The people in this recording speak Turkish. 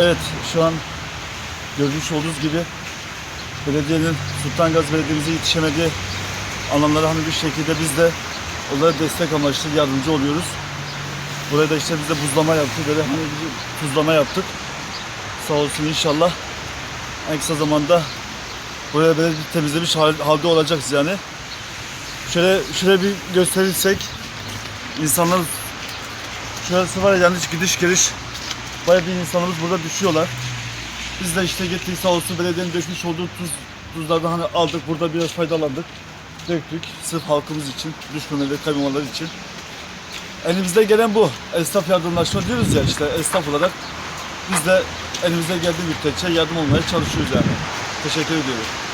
Evet şu an görmüş olduğunuz gibi belediyenin Sultan Gazi Belediye'mize yetişemediği alanlara hani bir şekilde biz de onlara destek amaçlı yardımcı oluyoruz. Buraya da işte biz de buzlama yaptık böyle hani bir tuzlama yaptık. Sağ olsun inşallah en kısa zamanda buraya böyle bir temizlemiş hal- halde olacağız yani. Şöyle şöyle bir gösterirsek insanlar şurası var ya yanlış gidiş geliş bayağı bir insanımız burada düşüyorlar. Biz de işte gittik sağ olsun belediyenin dökmüş olduğu tuz, tuzlardan hani aldık burada biraz faydalandık. Döktük sırf halkımız için, düşmemeleri, kaymamaları için. Elimizde gelen bu. Esnaf yardımlaşma diyoruz ya işte esnaf olarak biz de elimize geldiği müddetçe yardım olmaya çalışıyoruz yani. Teşekkür ediyorum.